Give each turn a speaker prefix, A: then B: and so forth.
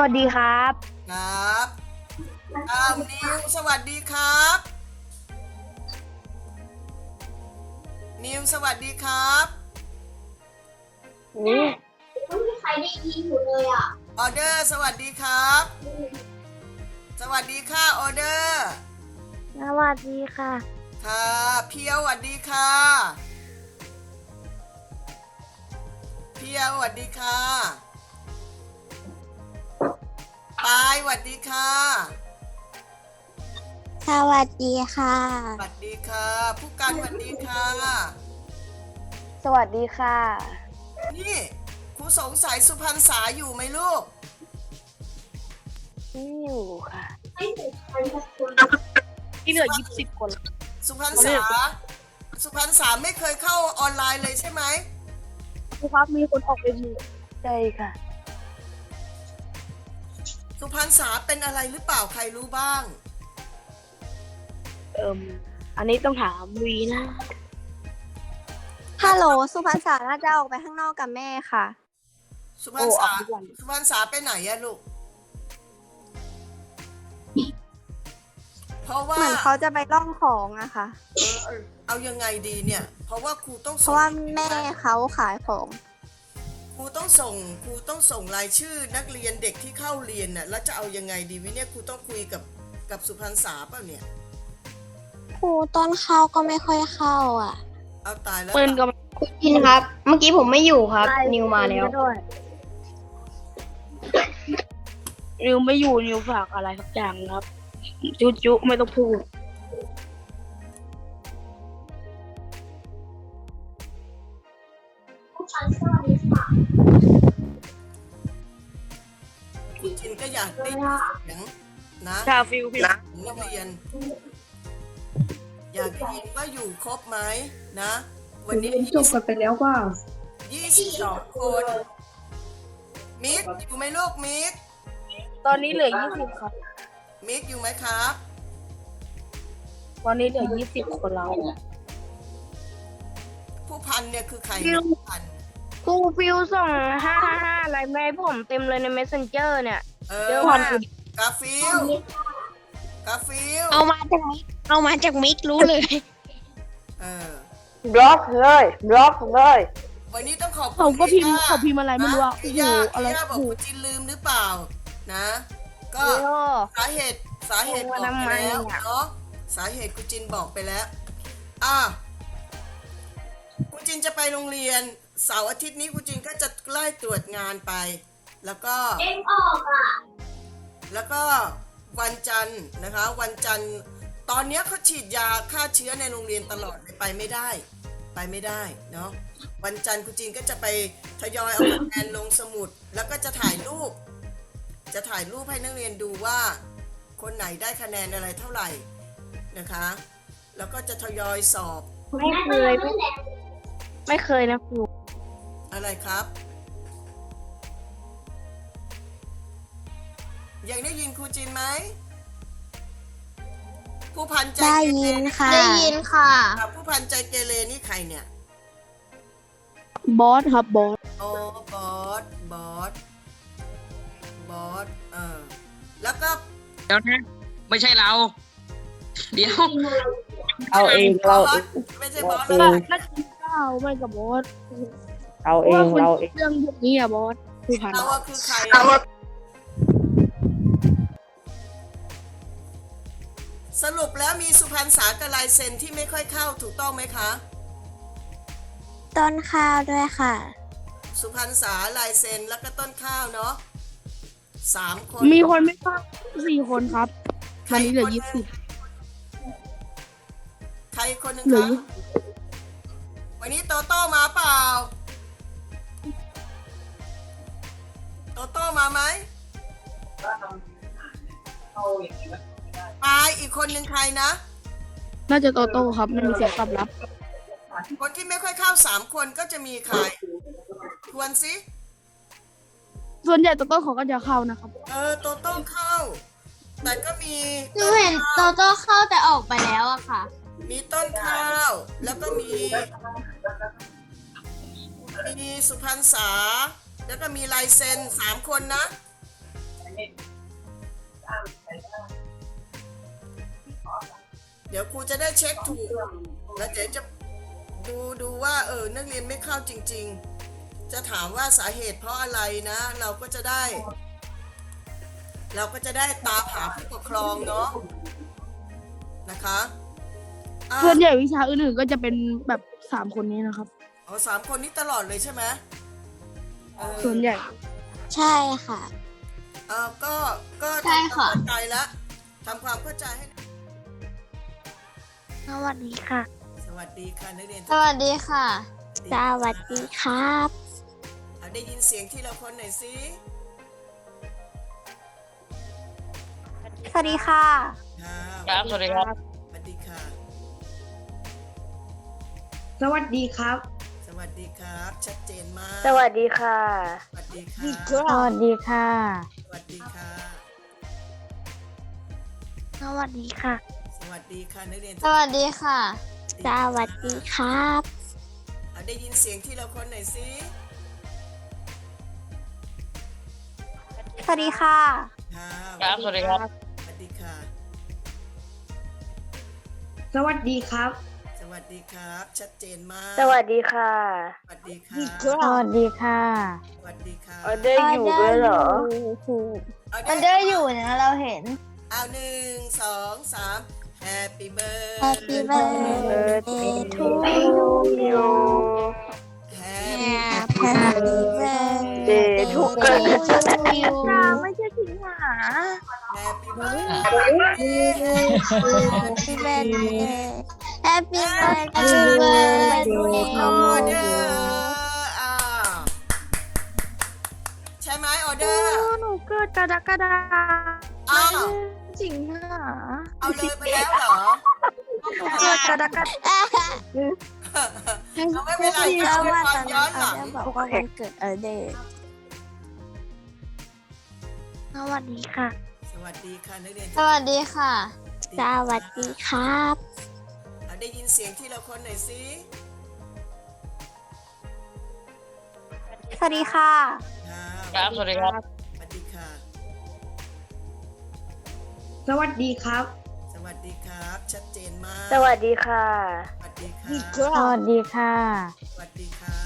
A: สวัสดีครับ
B: ครับอ้าวนิวสวัสดีครับ นิวสวัสดีครับ
A: นี่
C: ไม่มีใครได้ยินอยู่เลยอะ
B: ออเดอร์สวัสดีครับ สวัสดีค่ะออเดอร์
A: สวัสดีค่ะ
B: ค่ะเพียวสวัสดีค่ะเพียวสวัสดีค่ะ ปายสวัสดีค่ะ
C: สวัสดีค่ะ
B: สวัสดีค่ะ ผู้การสวัสดีค่ะ
A: สวัสดีค่ะ
B: นี่ครูสงสัยสุพรรณษาอยู่ไหมลูก
A: นี่อยู่ค่ะ
C: ไม่มีใครสักคน
A: ที่เหลือยี่สิบคน
B: สุพรรณษา สุพรรณษาไม่เคยเข้าออนไลน์เลยใช่ไหม
A: ครูครับมีคนออกไปหมู่ใช่ค่ะ
B: สุพรรณษาเป็นอะไรหรือเปล่าใครรู้บ้าง
A: เอิมอันนี้ต้องถามวีนะ
C: ฮัลโหลสุพรรณษาน่าจะออกไปข้างนอกกับแม่ค่ะ
B: สุพรรณษา
A: โอ้เอาทุกวัน
B: สุพรรณษาไปไหนอะลูก เพราะว่า
C: เหมือนเขาจะไปล่องของอะค่ะ
B: เออเอายังไงดีเนี่ย เพราะว่าครูต้อง
C: เพ
B: ส่ง
C: ราะว่าแม่เขาขายของ
B: ครูต้องส่งครูต้องส่งรายชื่อนักเรียนเด็กที่เข้าเรียนน่ะแล้วจะเอายังไงดีวิเนี่ยครูต้องคุยกับกับสุพรรณษาเปล่าเนี่ย
C: ครูต้นเข้าก็ไม่ค่อยเข้าอะ
B: เอาตายแล้ว
A: ปืนก็
D: คุณพินครับ เมื่อกี้ผมไม่อยู่ครับ นิวมาแล้ว
A: นิวไม่อยู่นิวฝากอะไรสักอย่างครับ จุจุไม่ต้องพูด
B: คุณจินก็อยากได้ยินเสียงนะ
A: ชาฟิวฟิว
B: ของนักเรียน อยากได้ยินว่าอยู่ครบไหมนะ วันนี้
D: จบกันไปแล้วว่า
B: ยี่สิบสองคน มิกอยู่ไหมลูกมิก
A: ตอนนี้เหลือยี่สิบครับ
B: มิกอยู่ไหมครับ
A: ตอนนี้เหลือยี่สิบคนแล้ว
B: ผู้พันเนี่ยคือใคร
A: ฟิ
B: เนี่
A: ว
B: ยผู้พัน
A: ครูฟิวส่งห้าห้าห้าอะไรมาให้ผมเต็มเลยใน messenger เนี่ย
B: เอ
A: เย
B: อ
A: อะมาก
B: กาฟิลกาฟิล
D: เอามาจากมิก เอามาจากมิกรู้เลย
B: เออบ
A: ล็อกเลยบล็อกเลย
B: วันนี้ต้องขอบคุณ
A: เขาก็พิมพ์
B: ย่
A: เขาพิมพ์อะไรไม่รู้อะ
B: นะ
A: โอ้โห
B: ย่า
A: อะไร
B: ย่าบอก
A: โอ้โห
B: คุณจินลืมหรือเปล่า นะ ก็
A: โอ้
B: สาเหตุสาเหตุบ
A: โอ้
B: อก
A: ทำ
B: ไป
A: ไม
B: แล้ว
A: อะ
B: เนาะสาเหตุคุณจินบอกไปแล้ว อะ คุณจินจะไปโรงเรียนเสาร์อาทิตย์นี้คุณจินก็จะไล่ตรวจงานไป แล้วก็
C: เอ็มออกอะ
B: แล้วก็วันจันทร์นะคะ วันจันทร์ตอนเนี้ยเขาฉีดยาฆ่าเชื้อในโรงเรียนตลอดไปไม่ได้ ไปไม่ได้เนาะวันจันทร์คุณจินก็จะไปทยอยเอาคะแนนลงสมุด แล้วก็จะถ่ายรูป จะถ่ายรูปให้นักเรียนดูว่า คนไหนได้คะแนนอะไรเท่าไหร่นะคะ แล้วก็จะทยอยสอบ
A: ไม่เคยไม่ ไม่เคยนะครู
B: อะไรครับ ยังได้ยินครูจินไหมผู้พันใจ
C: ได้
B: เกเร
C: ยินค่ะ
D: ได้ยินค่ะ
B: อะผู้พันใจเกเรนี่ใครเนี่ย
A: บอสครับบอส
B: โอ้บอส บอส บอส เออ แล้วก็
E: เดี๋ยวนะไม่ใช่เรา เดี๋ยว
F: เอาเองเรา
B: บอ
F: เอ
B: ส
F: ง
B: ไม่ใช่บอส
F: เอ
B: แล้ว
F: ง
A: น่าจะ เก้าไม่กับบอส
F: เราเอง
A: พะว่
F: เรา
A: คุณ
F: เอง
A: เรื่องพวกนี้อะบอสคือผ่าน
B: เราอะคือใครอะสรุปแล้วมีสุพรรณสากับลายเซ็นที่ไม่ค่อยเข้าถูกต้องไหมคะ
C: ต้นข้าวด้วยค่ะ
B: สุพรรณสาลายเซ็นแล้วก็ต้นข้าวเนาะสามคน
A: มีคนไม่เข้าสี่คนครับตอนนี้เหลือยี่สิบ
B: ใครคนหนึ่ง
A: เหลื
B: ค
A: อ
B: รับ วันนี้โตโต้มาเปล่า โตโต้มาไหมปายอีกคนหนึ่งใครนะ
A: น่าจะโตโต้ครับไม่มีเสียงตอบรับ
B: คนที่ไม่ค่อยเข้าสามคนก็จะมีใคร ทวนสิ
A: ส่วนใหญ่โตโต้เขาก็จะเข้านะครับ
B: เออโตโต้เข้า แต่ก็มี
D: หนูเห็นโตโต้เข้าแต่ออกไปแล้วอะค่ะ
B: มีต้นข้าว แล้วก็มี มีสุพรรณษา แล้วก็มีลายเซ็นสามคนนะ เดี๋ยวครูจะได้เช็คถูก แล้วเดี๋ยวจะดูดูว่าเออนักเรียนไม่เข้าจริง ๆ จะถามว่าสาเหตุเพราะอะไรนะ เราก็จะได้ เราก็จะได้ตามหาผู้ปกครองเนาะนะคะ
A: ส่วนใหญ่วิชาอื่นๆก็จะเป็นแบบ สามคนนี้นะครับ
B: เอาสามคนนี้ตลอดเลยใช่ไหมเออ
A: ส่วนใหญ่
C: ใช่ค่ะ
B: เออก็ก็
D: ใช่
B: ทำความ
D: ค่ะ
B: เข้าใจแล้วทำความเข้าใจให้
C: สวัสดีค่ะ
B: สวัสดีค่ะนักเรียน
D: สวัสดีค่ะ
C: สวัสดีครับ
B: อะได้ยินเสียงที่เราคนหน่อยสิ
C: สวัสดีค่ะ
B: ค่ะ
E: ครับ สวัสดีครับ
D: สวัสดีครับ
B: สวัสดีครับ ชัดเจนมาก
F: สวัสดีค่ะ
B: สวัสดีค่ะ
F: สวัสดีค่ะ
B: สวัสดีค่ะ
C: สวัสดีค่ะ
B: สวัสดีค่ะนักเรียน
D: สวัสดีค่ะ
C: สวัสดีครับ
B: อะได้ยินเสียงที่เราคนหน่อยสิ
C: สวัสดีค่ะ
B: ค่ะ
E: ครับ สวัสดีครับ
B: สวัสดีค่ะ
D: สวัสดีครับ
B: ส วัสดีครับ ชัดเจนมาก
F: สวัสดีค่ะ
B: สวัสดีค่ะ
F: สวัสดีค่ะ
B: สวัสดีค่ะ
F: ออเดอร์อยู่ด้วยเหรอ
B: เอา
D: มันเดอร์อยู่นะเราเห็น
B: เอาหนึ่งสองสาม Happy birthday
C: Happy birthday to you
B: Happy
C: Happy birthday
F: ถูกเกิน
C: you ไม่ใช่ทิ้งหา
B: Happy birthday
C: Happy birthday Happy birthday
B: ออเดอร์อ่าใช่ไหมออเดอร์
C: หนูเกิดกรกฎา
B: อ้าว
C: สิงหา
B: เอาเลยไปแล้วเหรอ
C: เกิดกรกฎา
B: เอาไม่เป็นไร
C: เพ
B: ค่ะ
C: ราะ
B: เป็น
C: ว่า
B: ควา
C: ต
B: ม
C: อน
B: ย้
C: นั้
B: อนนหลัง
C: เขาจะบอกว่าวันเกิดเออเดย์สวัสดีค่ะ
B: สวัสดีค่ะนักเรียน
D: สวัสดีค่ะ
C: สวัสดีครับ
B: อะ ได้ยินเสียงที่เราคนหน่อยสิ
C: สวัสดีค่ะ
B: ค่ะ
E: ครับสวัสดีครับ
B: สวัสดีค่ะ
D: สวัสดีครับ
B: สวัสดีครับ ชัดเจนมาก
F: สวัสดีค่ะ
B: สวัสดีค่ะ
F: สวัสดีค่ะ
B: สวัสดีค่ะ